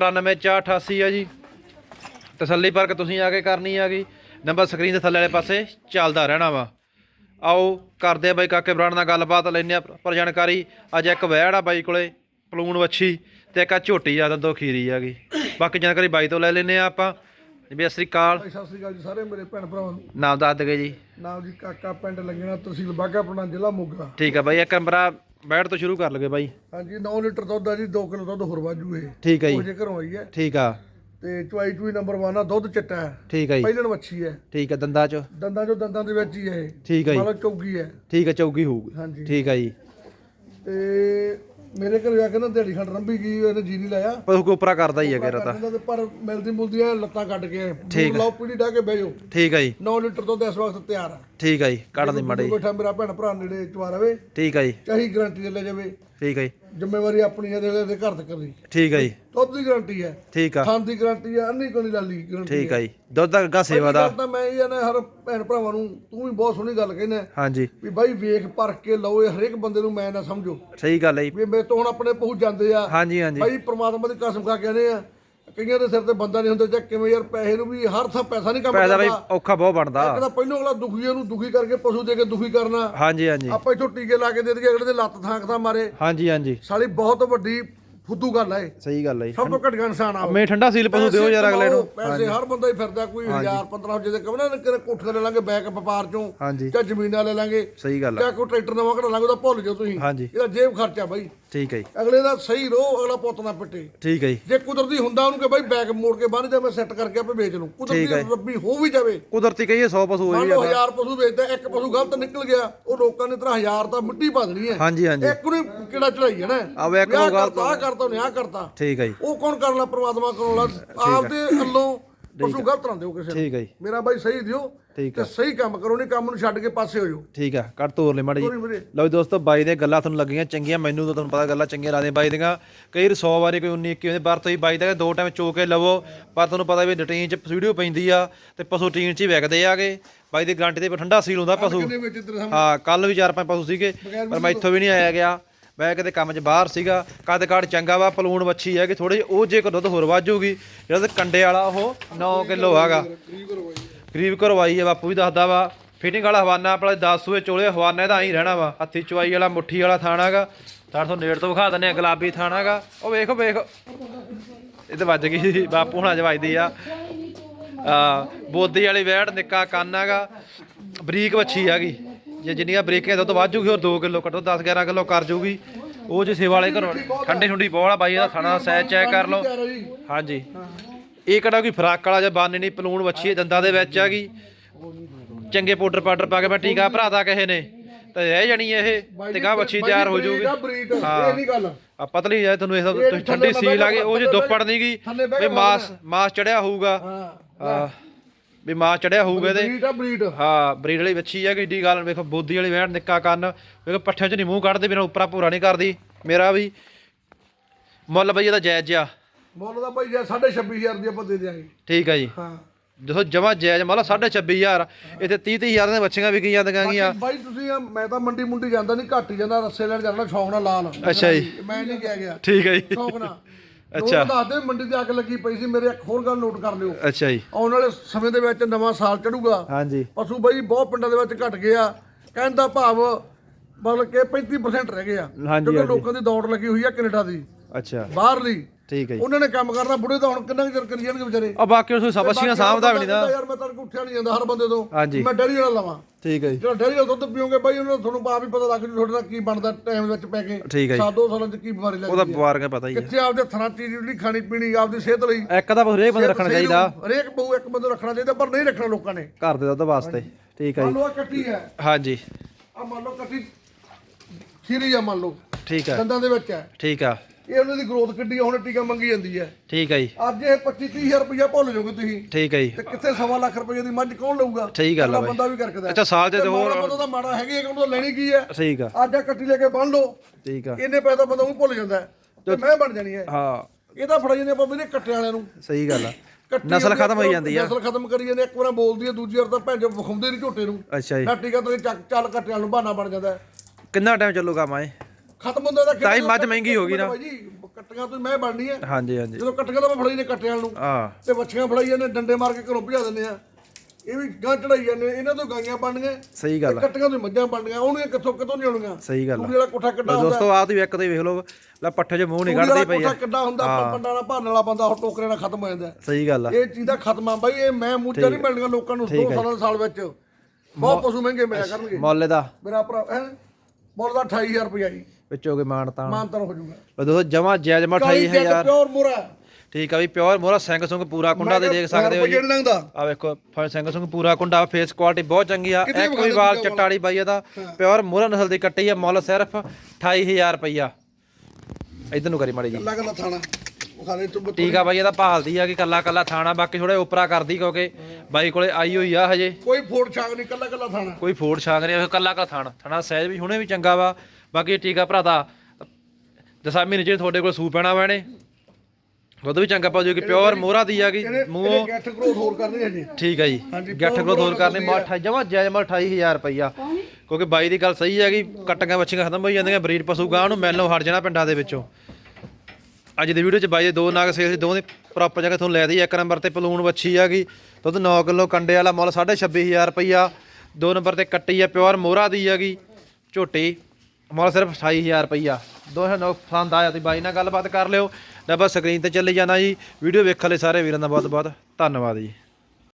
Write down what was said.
93488 ਹੈ ਜੀ। ਤਸੱਲੀ ਪਰ ਤੁਸੀਂ ਆ ਕੇ ਕਰਨੀ ਹੈਗੀ ਨੰਬਰ ਸਕਰੀਨ ਦੇ ਥੱਲੇ ਵਾਲੇ ਪਾਸੇ ਚੱਲਦਾ ਰਹਿਣਾ ਵਾ। ਆਓ ਕਰਦੇ ਆ ਬਾਈ ਕਾਕੇ ਬਰਾੜ ਨਾਲ ਗੱਲਬਾਤ ਲੈਨੇ ਆ ਪਰ ਜਾਣਕਾਰੀ। ਅੱਜ ਇੱਕ ਵਹਿੜ ਆ ਬਾਈ ਕੋਲੇ ਪਲੂਣ ਵੱਛੀ ਤੇ ਇੱਕ ਆ ਝੋਟੀ ਆ ਦੋ ਖੀਰੀ ਹੈਗੀ ਬਾਕੀ ਜਾਣਕਾਰੀ ਬਾਈ ਤੋਂ ਲੈ ਲੈਨੇ ਆ ਆਪਾਂ। ਵੀ ਸਤਿ ਸ੍ਰੀ ਅਕਾਲ। ਸਤਿ ਸ੍ਰੀ ਅਕਾਲ ਜੀ ਸਾਰੇ ਮੇਰੇ ਭੈਣ ਭਰਾਵਾਂ ਨੂੰ। ਨਾਮ ਦੱਸ ਦਗੇ ਜੀ। ਨਾਮ ਜੀ ਕਾਕਾ ਪਿੰਡ ਲੱਗਣਾ ਤਹਿਸੀਲ ਬਾਘਾਪੁਰਾਣਾ ਜ਼ਿਲ੍ਹਾ ਮੋਗਾ। ਠੀਕ ਆ ਬਾਈ ਇੱਕ ਨੰਬਰਾ ਬੈੜ ਤੋਂ ਸ਼ੁਰੂ ਕਰ ਲਗੇ ਬਾਈ। ਹਾਂਜੀ 9 ਲੀਟਰ ਦੁੱਧ ਆ ਜੀ 2 ਕਿਲੋ ਦੁੱਧ ਹੋਰ ਵਾਜੂ ਇਹ ਠੀਕ ਆ ਉਹ ਜੀ ਜੇ ਘਰੋਂ ਆਈ ਹੈ। ਠੀਕ ਆ। ਤੇ ਚੁਆਈ ਚੁਈ ਨੰਬਰ 1 ਆ ਦੁੱਧ ਚਿੱਟਾ ਹੈ। ਠੀਕ ਆ ਜੀ। ਪਹਿਲਣ ਵੱਛੀ ਹੈ। ਠੀਕ ਆ ਦੰਦਾਂ ਚ। ਦੰਦਾਂ ਚੋਂ ਦੰਦਾਂ ਦੇ ਵਿੱਚ ਹੀ ਹੈ ਇਹ। ਠੀਕ ਆ ਜੀ। ਮਤਲਬ ਚੌਗੀ ਹੈ। ਠੀਕ ਆ ਚੌਗੀ ਹੋਊਗੀ। ਹਾਂਜੀ। ਠੀਕ ਆ ਜੀ। ਤੇ ਮੇਰੇ ਘਰੇ ਜਾ ਕੇ ਨਾ ਦਿਹਾੜੀ ਖੰਡ ਰੰਭੀ ਗਈ ਇਹਨੇ ਜੀ ਨਹੀਂ ਲਾਇਆ ਪਸ਼ੂ ਕੋ ਉਪਰਾ ਕਰਦਾ ਹੀ ਹੈ ਕਿਹੜਾ ਤਾਂ। ਕਹਿੰਦਾ ਤੇ ਪਰ ਮਿਲਦੀ ਮੁਲਦੀ ਆ ਲੱਤਾਂ ਕੱਟ ਕੇ। ਠੀਕ ਲਾਓ ਪੀੜੀ ਡਾ ਕੇ ਬਹਿ ਜਾਓ। ਠੀਕ ਆ ਜੀ। 9 ਲੀਟਰ ਦੁੱਧ ਇਸ ਵਕਤ ਤਿਆਰ ਆ। ਠੀਕ ਆ ਜੀ ਕੱਢ ਦੀ ਮੜੇ। ਬੈਠਾ ਮੇਰਾ ਭੈਣ ਭਰਾ ਨੇੜੇ ਚਵਾ ਰਵੇ ਠੀਕ ਆ ਜੀ। ਚਾਹੀ ਗਰੰਟੀ ਦੇ ਲੈ ਜਾਵੇ। ਠੀਕ ਆ ਜੀ। ਜ਼ਿੰਮੇਵਾਰੀ ਆਪਣੀ ਹੈ ਦੇ ਘਰ ਤੱਕ ਦੀ। ਠੀਕ ਆ ਜੀ। ਦੁੱਧ ਦੀ ਗਾਰੰਟੀ ਹੈ। ਠੀਕ ਆ। ਥਾਂ ਦੀ ਗਾਰੰਟੀ ਹੈ ਅੰਨੀ ਕੋਣੀ ਲਾਲੀ ਗਾਰੰਟੀ ਠੀਕ ਆ ਜੀ। ਦੁੱਧ ਦਾ ਗਾ ਸੇਵਾ ਦਾ। ਤਾਂ ਮੈਂ ਇਹ ਨਾ ਹਰ ਭੈਣ ਭਰਾਵਾਂ ਨੂੰ ਤੂੰ ਵੀ ਬਹੁਤ ਸੋਹਣੀ ਗੱਲ ਕਹਿੰਦਾ। ਹਾਂਜੀ। ਵੀ ਬਾਈ ਵੇਖ ਪਰਖ ਕੇ ਲਓ ਇਹ ਹਰੇਕ ਬੰਦੇ ਨੂੰ ਮੈਂ ਨਾ ਸਮਝੋ। ਸਹੀ ਗੱਲ ਹੈ ਜੀ। ਵੀ ਮੇਰੇ ਤੋਂ ਹੁਣ ਆਪਣੇ ਪਹੁੰਚ ਜਾਂਦੇ ਆ। ਹਾਂਜੀ ਹਾਂਜੀ। ਬਾਈ ਪ੍ਰਮਾਤਮਾ ਦੀ ਕਸਮ ਖਾ ਕੇ ਕਹਿੰਦੇ ਆ। ਕਈਆਂ ਦੇ ਸਿਰ ਤੇ ਬੰਦਾ ਨਹੀਂ ਹੁੰਦਾ ਜਾਂ ਕਿਵੇਂ ਯਾਰ ਪੈਸੇ ਨੂੰ ਵੀ ਹਰ ਥਾਂ ਪੈਸਾ ਨਹੀਂ ਕੰਮ ਪੈਸਾ ਬਈ ਕਰਦਾ। ਔਖਾ ਬਹੁਤ ਬਣਦਾ। ਇੱਕ ਤਾਂ ਪਹਿਲੋਂ ਅਗਲਾ ਦੁਖੀ ਨੂੰ ਦੁਖੀ ਕਰਕੇ ਪਸ਼ੂ ਦੇ ਕੇ ਦੁਖੀ ਕਰਨਾ। ਹਾਂਜੀ ਹਾਂਜੀ। ਆਪਾਂ ਇੱਥੋਂ ਟੀਕੇ ਲਾ ਕੇ ਦੇ ਦਈਏ ਅਗਲੇ ਦੇ ਲੱਤ ਥਾਂ ਥਾਂ ਮਾਰੇ। ਹਾਂਜੀ ਹਾਂਜੀ। ਸਾਲੀ ਬਹੁਤ ਵੱਡੀ ਫੁੱਦੂ ਗੱਲ ਹੈ। ਸਹੀ ਗੱਲ ਹੈ ਜੀ। ਸਭ ਤੋਂ ਘਟੀਆ ਇਨਸਾਨ ਆ ਉਹ। ਮੇ ਠੰਡਾ ਸੀਲ ਪਸ਼ੂ ਦਿਓ ਯਾਰ ਅਗਲੇ ਨੂੰ। ਪੈਸੇ ਹਰ ਬੰਦਾ ਹੀ ਫਿਰਦਾ ਕੋਈ 1000 1500 ਜਿਹਦੇ ਕਹਣਾ ਨਾ ਕਿਰੇ ਕੋਠੇ ਲੈ ਲਾਂਗੇ ਬੈਕ ਵਪਾਰ ਚੋਂ ਹਾਂਜੀ। ਜਾਂ ਜ਼ਮੀਨਾਂ ਲੈ ਲਾਂਗੇ ਸਹੀ ਗੱਲ ਆ। ਜਾਂ ਕੋਈ ਟਰੈਕਟਰ ਨਵਾਂ ਕਢਾ ਲਾਂਗੇ ਉਹਦਾ ਭੁੱਲ ਜਾਓ ਤੁਸੀਂ। ਹਾਂਜੀ। ਇਹਦਾ ਜੇਬ ਖਰਚਾ ਬਾਈ। ਠੀਕ ਹੈ ਜੀ। ਅਗਲੇ ਦਾ ਸਹੀ ਰੋ ਅਗਲਾ ਪੁੱਤ ਨਾ ਪਿੱਟੇ। ਠੀਕ ਹੈ ਜੀ। ਜੇ ਕੁਦਰਤੀ ਹੁੰਦਾ ਉਹਨੂੰ ਕਿ ਬਾਈ ਬੈਕ ਮੋੜ ਕੇ ਬੰਨ ਜਾ ਮੈਂ ਸੈੱਟ ਕਰਕੇ ਆਪੇ ਵੇਚ ਲੂੰ ਕੁਦਰਤੀ ਰੱਬੀ ਹੋ ਵੀ ਜਾਵੇ। ਕੁਦਰਤੀ ਕਹੀਏ 100 ਪਸ਼ੂ ਹੋਈ ਮੰਨ ਲਓ 1000 ਪਸ਼ੂ ਵੇਚਦਾ ਇੱਕ ਪਸ਼ੂ ਗਲਤ ਨਿਕਲ ਗਿਆ ਉਹ ਲੋਕਾਂ ਨੇ ਤੇਰਾ 1000 ਤਾਂ ਮਿੱਟੀ ਪਾ ਦੇਣੀ ਹੈ। ਹਾਂਜੀ ਹਾਂਜੀ। ਇੱਕ ਨੂੰ ਹੀ ਕਿਹੜਾ ਚੜਾਈ ਹੈ ਨਾ? ਆਵੇ ਇੱਕ ਨੂੰ ਗਲਤ ਆਹ ਕਰਤਾ ਉਹਨੇ ਆਹ ਕਰਤਾ। ਠੀਕ ਹੈ ਜੀ। ਉਹ ਕੌਣ ਕਰਨਾ ਪ੍ਰਮਾਤਮਾ ਕਰਾਉਣਾ ਆਪਦੇ ਵੱਲੋਂ ਪਸ਼ੂ ਗਲਤ ਨਾ ਦਿਓ ਕਿਸੇ ਠੀਕ ਹੈ ਜੀ। ਮੇਰਾ ਬਾਈ ਸਹੀ ਦਿਓ ਠੀਕ ਤੇ ਸਹੀ ਕੰਮ ਕਰੋ ਨਹੀਂ ਕੰਮ ਨੂੰ ਛੱਡ ਕੇ ਪਾਸੇ ਹੋ ਜਾਓ। ਠੀਕ ਆ ਕੱਟ ਤੋਰ ਲੈ ਮਾੜੀ ਲਓ ਜੀ ਦੋਸਤੋ ਬਾਈ ਦੀਆਂ ਗੱਲਾਂ ਤੁਹਾਨੂੰ ਲੱਗੀਆਂ ਚੰਗੀਆਂ ਮੈਨੂੰ ਤਾਂ ਤੁਹਾਨੂੰ ਪਤਾ ਗੱਲਾਂ ਚੰਗੀਆਂ ਲੱਗਦੀਆਂ ਬਾਈ ਦੀਆਂ। ਕਈ 100 ਵਾਰੀ ਕੋਈ 19 21 ਹੁੰਦੇ ਬਾਹਰ ਤੋਂ ਹੀ ਬਾਈ ਦਾ ਦੋ ਟਾਈਮ ਚੋ ਕੇ ਲਵੋ। ਪਰ ਤੁਹਾਨੂੰ ਪਤਾ ਵੀ ਰੂਟੀਨ ਚ ਵੀਡੀਓ ਪੈਂਦੀ ਆ ਤੇ ਪਸ਼ੂ ਰੂਟੀਨ ਚ ਹੀ ਵਿਕਦੇ ਆਗੇ। ਬਾਈ ਦੀ ਗਾਰੰਟੀ ਤੇ ਠੰਡਾ ਸੀਲ ਹੁੰਦਾ ਪਸ਼ੂ। ਹਾਂ ਕੱਲ ਵੀ ਚਾਰ ਪੰਜ ਪਸ਼ੂ ਸੀਗੇ ਪਰ ਮੈਂ ਇੱਥੋਂ ਵੀ ਨਹੀਂ ਆਇਆ ਗਿਆ। ਮੈਂ ਕਿਤੇ ਕੰਮ 'ਚ ਬਾਹਰ ਸੀਗਾ ਕੱਦ ਕਾੜ ਚੰਗਾ ਵਾ, ਪਲੂਣ ਵੱਛੀ ਹੈ ਕਿ ਥੋੜੀ ਉਹ ਜੇ ਕੋ ਦੁੱਧ ਹੋਰ ਵਾਜੂਗੀ, ਜਿਹੜਾ ਤੇ ਕੰਡੇ ਵਾਲਾ ਉਹ 9 ਕਿਲੋ ਹੈਗਾ। ਗਰੀਬ ਕਰਵਾਈ ਹੈ ਬਾਪੂ ਵੀ ਦੱਸਦਾ ਵਾ ਫਿਟਿੰਗ ਵਾਲਾ ਹਵਾਨਾ ਆਪਣਾ 10 ਸੂਏ ਚੋਲੇ, ਹਵਾਨਾ ਇਹਦਾ ਆਈ ਰਹਿਣਾ ਵਾ, ਹੱਥੀ ਚਵਾਈ ਵਾਲਾ, ਮੁੱਠੀ ਵਾਲਾ ਥਾਣਾ ਹੈਗਾ ਤਾਂ ਤੋਂ ਨੇੜ ਤੋਂ ਵਿਖਾ ਦਿੰਦੇ ਆ ਗੁਲਾਬੀ ਥਾਣਾ ਹੈਗਾ, ਉਹ ਵੇਖੋ, ਵੇਖ। ਇਹ ਤੇ ਵੱਜ ਗਈ, ਬਾਪੂ ਹੁਣਾਂ 'ਚ ਵੱਜਦੀ ਆ। ਆ ਬੋਦੀ ਵਾਲੀ ਵੈੜ, ਨਿੱਕਾ ਕੰਨ ਹੈਗਾ, ਬਰੀਕ ਵੱਛੀ ਹੈਗੀ। ਜੇ ਜਿੰਨੀਆਂ ਬਰੀਕਾਂ ਦੁੱਧ ਵਾਜੂਗੀ ਹੋਰ 2 ਕਿਲੋ ਘੱਟੋ 10 11 ਕਿਲੋ ਕਰ ਜੂਗੀ। ਉਹ ਜੇ ਸੇਵਾ ਵਾਲੇ ਘਰੋਂ ਠੰਡੀ ਠੁੰਡੀ ਬੋਲਾ ਬਾਈ ਇਹਦਾ ਥਾਣਾ ਸਹਿ ਚੈੱਕ ਕਰ ਲਓ। ਹਾਂਜੀ। ਇਹ ਕਿਹੜਾ ਕੋਈ ਫਰਾਕ ਵਾਲਾ ਜਾਂ ਬਾਨੇ ਨਹੀਂ ਪਲੂਣ ਵੱਛੀ ਹੈ, ਦੰਦਾਂ ਦੇ ਵਿੱਚ ਹੈਗੀ। ਚੰਗੇ ਪਾਊਡਰ ਪਾਊਡਰ ਪਾ ਕੇ ਮੈਂ ਟੀਕਾ ਭਰਾਤਾ ਕਿਸੇ ਨੇ। ਤੇ ਰਹਿ ਜਾਣੀ ਇਹ ਤੇ ਗਾਂ ਵੱਛੀ ਤਿਆਰ ਹੋ ਜੂਗੀ। ਨਹੀਂ ਗੱਲ। ਆ ਪਤਲੀ ਹੈ ਤੁਹਾਨੂੰ ਇਹ ਸਭ ਤੁਸੀਂ ਠੰਡੀ ਸੀਲ ਆ ਗਈ ਉਹ ਜੇ ਦੁੱਪੜ ਨਹੀਂ ਗਈ ਵੀ ਮਾਸ ਮਾਸ ਚੜਿਆ ਹੋਊਗਾ। ਹਾਂ ਆ ਵੀ ਮਾਸ ਚੜਿਆ ਹੋਊਗਾ ਇਹਦੇ। ਬਰੀਡ ਆ ਬਰੀਡ। ਹਾਂ ਬਰੀਡ ਵਾਲੀ ਵੱਛੀ ਹੈ ਕਿ ਏਡੀ ਗੱਲ ਵੇਖੋ ਬੋਦੀ ਵਾਲੀ ਵੈਣ ਨਿੱਕਾ ਕੰਨ। ਵੇਖੋ ਪੱਠਿਆਂ 'ਚ ਨਹੀਂ ਮੂੰਹ ਕੱਢਦੇ ਬਿਨਾਂ ਉੱਪਰਾ ਪੂਰਾ ਨਹੀਂ ਕਰਦੀ। ਮੇਰਾ ਵੀ। ਮੁੱਲ ਬਈ ਇਹਦਾ ਜਾਇਜ਼ ਜਿਆ ਮੁੱਲ ਦਾ ਭਾਈ ਜੇ 26500 ਦੀ ਆਪਾਂ ਦੇ ਦਿਆਂਗੇ। ਠੀਕ ਹੈ ਜੀ। ਹਾਂ। ਦੇਖੋ ਜਮਾ ਜਾਇਜ਼ ਮੁੱਲ 26500 ਇੱਥੇ 30 30000 ਦੀਆਂ ਬੱਚੀਆਂ ਵਿਕੀ ਜਾਂਦੀਆਂ ਗੀਆਂ। ਬਾਈ ਤੁਸੀਂ ਆ- ਮੈਂ ਤਾਂ ਮੰਡੀ ਮੁੰਡੀ ਜਾਂਦਾ ਨਹੀਂ ਘੱਟ ਹੀ ਜਾਂਦਾ ਰੱਸੇ ਲੈਣ ਜਾਂਦਾ ਸ਼ੌਂਕ ਨਾਲ ਲਾਲ ਅੱਛਾ ਜੀ। ਮੈਂ ਨਹੀਂ ਕਹਿ ਗਿਆ। ਠੀਕ ਹੈ ਜੀ। ਸ਼ੌਂਕ ਨਾਲ। ਅੱਛਾ। ਦੱਸਦੇ ਮੰਡੀ ਤੇ ਅੱਗ ਲੱਗੀ ਪਈ ਸੀ ਮੇਰੇ ਇੱਕ ਹੋਰ ਗੱਲ ਨੋਟ ਕਰ ਲਿਓ। ਅੱਛਾ ਜੀ। ਆਉਣ ਵਾਲੇ ਸਮੇਂ ਦੇ ਵਿੱਚ ਨਵਾਂ ਸਾਲ ਚੜੂਗਾ। ਹਾਂਜੀ। ਪਸ਼ੂ ਬਈ ਬਹੁਤ ਪਿੰਡਾਂ ਦੇ ਵਿੱਚ ਘਟ ਗਿਆ। ਕਹਿਣ ਦਾ ਭਾਵ ਮਤਲਬ ਕਿ 35% ਰਹਿ ਗਏ ਆ ਹਾਂਜੀ। ਲੋਕਾਂ ਦੀ ਦੌੜ ਲੱਗੀ ਹੋਈ ਆ ਕੈਨੇਡਾ ਦੀ। ਅੱਛਾ। ਬਾਹਰਲੀ। ਠੀਕ ਹੈ ਜੀ। ਉਹਨਾਂ ਨੇ ਕੰਮ ਕਰਨਾ ਬੁੜੇ ਤਾਂ ਹੁਣ ਕਿੰਨਾ ਕੁ ਚਿਰ ਕਰੀ ਜਾਣਗੇ ਵਿਚਾਰੇ? ਆ ਬਾਕੀ ਉਸ ਸਬਸੀਆਂ ਸਾਹਮਣਾ ਵੀ ਨਹੀਂ ਦਾ ਯਾਰ ਮੈਂ ਤਾਂ ਉੱਠਿਆ ਨਹੀਂ ਜਾਂਦਾ ਹਰ ਬੰਦੇ ਤੋਂ। ਹਾਂਜੀ। ਮੈਂ ਡੈਰੀ ਵਾਲਾ ਲਵਾਂ। ਠੀਕ ਹੈ ਜੀ। ਜਿਹੜਾ ਡੈਰੀ ਵਾਲਾ ਦੁੱਧ ਪੀਓਗੇ ਬਾਈ ਉਹਨਾਂ ਨੂੰ ਤੁਹਾਨੂੰ ਆਪ ਹੀ ਪਤਾ ਲੱਗ ਜੂ ਤੁਹਾਡੇ ਨਾਲ ਕੀ ਬਣਦਾ ਟਾਈਮ ਵਿੱਚ ਪੈ ਕੇ। ਠੀਕ ਹੈ ਜੀ। ਸਾਲ ਦੋ ਸਾਲਾਂ ਚ ਕੀ ਬਿਮਾਰੀ ਉਹਦਾ ਲੱਗਦੀ ਹੈ। ਬਵਾਰਗਾ ਪਤਾ ਹੀ ਹੈ। ਕਿੱਥੇ ਆਪਦੇ ਥਣਾ ਚੀਜ਼ ਜਿਹੜੀ ਖਾਣੀ ਪੀਣੀ ਆਪਦੀ ਸਿਹਤ ਲਈ। ਇੱਕ ਤਾਂ ਹਰੇਕ ਬੰਦੇ ਰੱਖਣਾ ਚਾਹੀਦਾ। ਹਰੇਕ ਬਹੂ ਇੱਕ ਬੰਦੇ ਨੂੰ ਰੱਖਣਾ ਚਾਹੀਦਾ ਪਰ ਨਹੀਂ ਰੱਖਣਾ ਲੋਕਾਂ ਨੇ। ਘਰ ਦੇ ਦੁੱਧ ਵਾਸਤੇ। ਠੀਕ ਹੈ ਮੰਨ ਜੀ ਲਓ ਆਹ ਕੱਟੀ ਹੈ। ਹਾਂਜੀ। ਆ ਮੰਨ ਲਓ ਕੱਟੀ ਖੀਰੀ ਆ ਮੰਨ ਲਓ। ਠੀਕ ਹੈ। ਦੰਦਾਂ ਦੇ ਵਿੱਚ ਹੈ। ਠੀਕ ਆ। ਇਹ ਉਹਨਾਂ ਦੀ ਗਰੋਥ ਕਿੱਡੀ ਆ, ਹੁਣ ਟੀਕਾ ਮੰਗੀ ਜਾਂਦੀ ਹੈ ਠੀਕ ਹੈ ਜੀ। ਅੱਜ ਇਹ 25 30000 ਰੁਪਇਆ ਭੁੱਲ ਜਾਓਗੇ ਤੁਸੀਂ। ਠੀਕ ਹੈ ਜੀ। ਤੇ ਕਿੱਥੇ ਸਵਾ ਲੱਖ ਰੁਪਏ ਦੀ ਮੱਝ ਕੌਣ ਲਊਗਾ? ਸਹੀ ਗੱਲ ਆ ਅਗਲਾ ਬਾਈ। ਬੰਦਾ ਵੀ ਕਰਕਦਾ ਅੱਛਾ ਸਾਲ ਚ ਤੇ ਹੋਰ ਬੰਦਾ ਤਾਂ ਮਾੜਾ ਹੈਗੀ ਹੈ ਕਿ ਉਹਨੂੰ ਲੈਣੀ ਕੀ ਹੈ ਠੀਕ ਆ। ਅੱਜ ਆ ਕੱਟੀ ਲੈ ਕੇ ਬੰਨ ਲਓ। ਠੀਕ ਆ। ਇਹਨੇ ਪੈਸਾ ਬੰਦਾ ਉਹ ਭੁੱਲ ਜਾਂਦਾ ਹੈ। ਤੇ ਮੈਂ ਬਣ ਜਾਣੀ ਹੈ। ਹਾਂ। ਇਹ ਤਾਂ ਫੜਾਈ ਜਾਂਦੇ ਆਪਾਂ ਵੀ ਨੇ ਕੱਟੇ ਵਾਲਿਆਂ ਨੂੰ। ਸਹੀ ਗੱਲ ਆ। ਕੱਟੀ ਨਸਲ ਜਾਂਦੇ ਖਤਮ ਹੋਈ ਜਾਂਦੀ ਆ। ਨਸਲ ਖਤਮ ਕਰੀ ਜਾਂਦੇ ਇੱਕ ਵਾਰ ਬੋਲਦੀ ਹੈ ਦੂਜੀ ਵਾਰ ਤਾਂ ਭੈਣ ਜੋ ਵਿਖਾਉਂਦੇ ਨਹੀਂ ਝੋਟੇ ਨੂੰ। ਅੱਛਾ ਜੀ। ਨਾ ਟੀਕਾ ਤੇ ਚੱਕ ਚੱਲ ਕੱਟੇ ਵਾਲ ਨੂੰ ਬਹਾਨਾ ਬਣ ਜਾਂਦਾ ਹੈ। ਕਿੰਨਾ ਟਾਈਮ ਚੱਲੂਗਾ ਮਾਏ? ਖਤਮ ਹੁੰਦਾ ਤਾਂ ਤਾਂ ਹੀ ਮੱਝ ਮਹਿੰਗੀ ਹੋ ਗਈ ਨਾ। ਬਾਈ ਜੀ ਕੱਟੀਆਂ ਤੋਂ ਮੈਂ ਬਣਨੀ ਹੈ ਹਾਂਜੀ ਹਾਂਜੀ। ਜਦੋਂ ਕੱਟੀਆਂ ਤਾਂ ਮੈਂ ਫੜਾਈ ਨੇ ਕੱਟੇ ਵਾਲ ਨੂੰ। ਆ ਤੇ ਵੱਛੀਆਂ ਫੜਾਈ ਜਾਂਦੇ ਡੰਡੇ ਮਾਰ ਕੇ ਘਰੋਂ ਭਜਾ ਦਿੰਦੇ ਆ। ਇਹ ਵੀ ਗਾਂ ਚੜਾਈ ਜਾਂਦੇ ਇਹਨਾਂ ਤੋਂ ਗਾਈਆਂ ਬਣਨੀਆਂ। ਸਹੀ ਗੱਲ ਆ। ਕੱਟੀਆਂ ਤੋਂ ਮੱਝਾਂ ਬਣਨੀਆਂ ਉਹਨੂੰ ਕਿੱਥੋਂ ਕਿਤੋਂ ਨਹੀਂ ਆਉਣੀਆਂ। ਸਹੀ ਗੱਲ ਆ। ਵਾਲਾ ਕੋਠਾ ਕਿੱਡਾ ਹੁੰਦਾ ਦੋਸਤੋ ਆਪ ਦੀ ਇੱਕ ਤੇ ਵੇਖ ਲਓ ਲੈ ਪੱਠੇ 'ਚ ਮੂੰਹ ਨਹੀਂ ਕੱਢਦੀ ਪਈ ਕੋਠਾ ਆ। ਕਿੱਡਾ ਹੁੰਦਾ ਪੰਡਾਂ ਨਾਲ ਭਰਨ ਵਾਲਾ ਬੰਦਾ ਉਹ ਟੋਕਰੇ ਨਾਲ ਖਤਮ ਹੋ ਜਾਂਦਾ। ਸਹੀ ਗੱਲ ਆ। ਇਹ ਚੀਜ਼ਾਂ ਖਤਮ ਆ ਬਾਈ ਇਹ ਮੈਂ ਮੂੰਹ ਚ ਨਹੀਂ ਮਿਲਣੀਆਂ ਲੋਕਾਂ ਨੂੰ ਦੋ ਸਾਲਾਂ ਦੇ ਸਾਲ ਵਿੱਚ। ਬਹੁਤ ਪਸ਼ੂ ਮਹਿੰਗੇ ਮਿਲਿਆ ਕਰਨਗੇ। ਮੁੱਲ ਦਾ। ਮੇਰਾ ਭਰਾ ਹੈ? ਮੁੱਲ ਦਾ 28000 ਰੁਪਇਆ ਜੀ। ਵਿੱਚੋਂ ਕੇ ਮਾਨਤਾ ਮਾਨਤਨ ਹੋ ਜਾਊਗਾ। ਲਓ ਦੋਸਤੋ ਜਮਾ ਜਾਇਜ਼ ਮਾ 28000 ਪਿਓਰ ਮੁਰਾ। ਠੀਕ ਆ ਵੀ ਪਿਓਰ ਮੋਰਾ ਸਿੰਘ ਸੁੰਗ ਪੂਰਾ ਕੁੰਡਾ ਦੇ ਦੇਖ ਸਕਦੇ ਹੋ ਜੀ। ਆ ਵੇਖੋ ਸਿੰਘ ਸੁੰਗ ਪੂਰਾ ਕੁੰਡਾ ਫੇਸ ਕੁਆਲਿਟੀ ਬਹੁਤ ਚੰਗੀ ਆ। ਇੱਕ ਵੀ ਵਾਲ ਚੱਟਾੜੀ ਬਾਈ ਇਹਦਾ। ਪਿਓਰ ਮੋਰਾ ਨਸਲ ਦੀ ਕੱਟੀ ਆ ਮੁੱਲ ਸਿਰਫ 28000 ਰੁਪਈਆ। ਇਧਰ ਨੂੰ ਕਰੀ ਮਾੜੀ ਜੀ। ਕੱਲਾ ਥਾਣਾ। ਖਾਣੇ ਤੋਂ ਟੀਕਾ ਬਾਈ ਇਹਦਾ ਭਾਲਦੀ ਆ ਕਿ ਕੱਲਾ ਕੱਲਾ ਥਾਣਾ ਬਾਕੀ ਥੋੜੇ ਉਪਰਾ ਕਰਦੀ ਕਿਉਂਕਿ ਬਾਈ ਕੋਲੇ ਆਈ ਹੋਈ ਆ ਹਜੇ। ਕੋਈ ਫੋੜ ਛਾਗ ਨਹੀਂ ਕੱਲਾ ਕੱਲਾ ਥਾਣਾ। ਕੋਈ ਫੋੜ ਛਾਂਗ ਨਹੀਂ ਕੱਲਾ ਕੱਲਾ ਥਾਣਾ। ਥਾਣਾ ਸਹਿਜ ਵੀ ਹੁਣੇ ਵੀ ਚੰਗਾ ਵਾ ਬਾਕੀ ਟੀਕਾ ਭਰਾ ਦਾ। ਦਸਾਂ ਮਹੀਨੇ ਚ ਤੁਹਾਡੇ ਕੋਲ ਸੂ ਪੈਣਾ ਵਾ ਇਹਨੇ ਦੁੱਧ ਵੀ ਚੰਗਾ ਪਾਉ ਜੋ ਕਿ ਪਿਓਰ ਮੋਹਰਾ ਦੀ ਆ ਗਈ ਇਹਨੇ ਮੂੰਹ ਗੈਟ ਗਰੋਥ ਹੋਰ ਕਰਨੀ ਹੈ ਜੀ। ਠੀਕ ਹੈ ਜੀ। ਹਾਂਜੀ, ਗੱਠ ਹੋਰ ਬਹੁਤ ਕਰਨੀ। ਮਾ ਵਧੀਆ। 28 ਜਮਾ ਜਾਇਜ਼ ਮਾ 28000 ਰੁਪਈਆ। ਕਿਉਂਕਿ ਬਾਈ ਦੀ ਗੱਲ ਸਹੀ ਹੈਗੀ ਕੱਟੀਆਂ ਬੱਚੀਆਂ ਖਤਮ ਹੋਈ ਜਾਂਦੀਆਂ ਬਰੀਡ ਪਸ਼ੂ ਗਾਂ ਨੂੰ ਮੈਲੋਂ ਹਟ ਜਾਣਾ ਪਿੰਡਾਂ ਦੇ ਵਿੱਚੋਂ। ਅੱਜ ਦੀ ਵੀਡੀਓ 'ਚ ਬਾਈ ਦੇ ਦੋ ਨਾਗ ਸੇਲ ਸੀ ਦੋ ਦੀ ਪ੍ਰੋਪਰ ਜਗ੍ਹਾ ਤੁਹਾਨੂੰ ਲੈ ਦਈ ਇੱਕ ਨੰਬਰ ਤੇ ਪਲੂਣ ਵੱਛੀ ਹੈਗੀ ਦੁੱਧ 9 ਕਿਲੋ, ਕੰਡੇ ਵਾਲਾ ਮੁੱਲ 26500 ਰੁਪਈਆ। ਦੋ ਨੰਬਰ ਤੇ ਕੱਟੀ ਆ, ਪਿਓਰ ਮੋਹਰਾ ਦੀ ਹੈਗੀ ਝੋਟੀ, ਮੁੱਲ ਸਿਰਫ 28000 ਰੁਪਈਆ। ਦੋਹਾਂ ਨੂੰ ਪਸੰਦ ਆਇਆ ਤੇ ਬਾਈ ਨਾਲ ਗੱਲਬਾਤ ਕਰ ਲਿਓ। ਡੱਬਾ ਸਕਰੀਨ ਤੇ ਚੱਲੀ ਜਾਣਾ ਜੀ, ਵੀਡੀਓ ਵੇਖਣ ਲਈ ਸਾਰੇ ਵੀਰਾਂ ਦਾ ਬਹੁਤ ਬਹੁਤ ਧੰਨਵਾਦ ਜੀ।